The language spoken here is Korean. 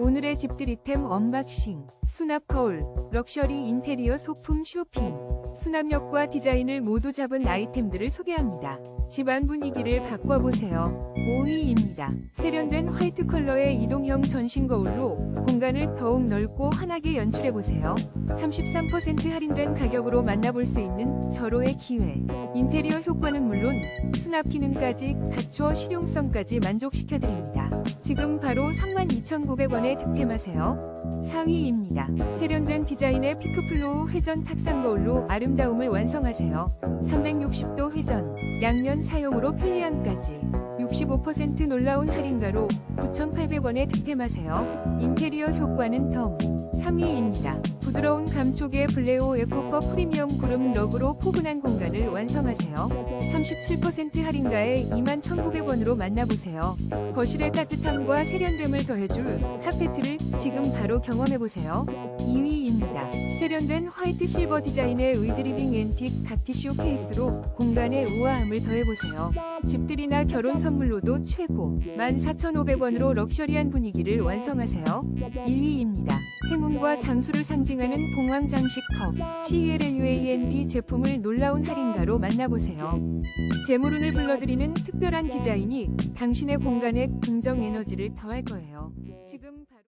오늘의 집들 이템 언박싱 수납 거울 럭셔리 인테리어 소품 쇼핑 수납력과 디자인을 모두 잡은 아이템들을 소개합니다. 집안 분위기를 바꿔보세요. 5위입니다. 세련된 화이트 컬러의 이동형 전신 거울로 공간을 더욱 넓고 환하게 연출해보세요. 33% 할인된 가격으로 만나볼 수 있는 절호의 기회. 인테리어 수납 기능까지 갖추어 실용성까지 만족시켜드립니다. 지금 바로 32,900원에 득템하세요. 4위입니다. 세련된 디자인의 피크플로우 회전 탁상 거울로 아름다움을 완성하세요. 360도 회전, 양면 사용으로 편리함까지 65% 놀라운 할인가로 9,800원에 득템하세요. 인테리어 효과는 덤 3위입니다. 부드러운 감촉의 블레오 에코퍼 프리미엄 구름 럭으로 포근한 공간을 완성하세요. 37% 할인가에 21,900원으로 만나보세요. 거실의 따뜻함과 세련됨을 더해줄 카페트를 지금 바로 경험해보세요. 2위입니다. 세련된 화이트 실버 디자인의 위드리빙 앤틱 닥티쇼 케이스로 공간의 우아함을 더해보세요. 집들이나 결혼 선물로도 최고 14,500원으로 럭셔리한 분위기를 완성하세요. 1위입니다. 행운과 장수를 상징하는 봉황 장식 컵 CLLUAND 제품을 놀라운 할인가로 만나보세요. 재물운을 불러들이는 특별한 디자인이 당신의 공간에 긍정 에너지를 더할 거예요. 지금 바...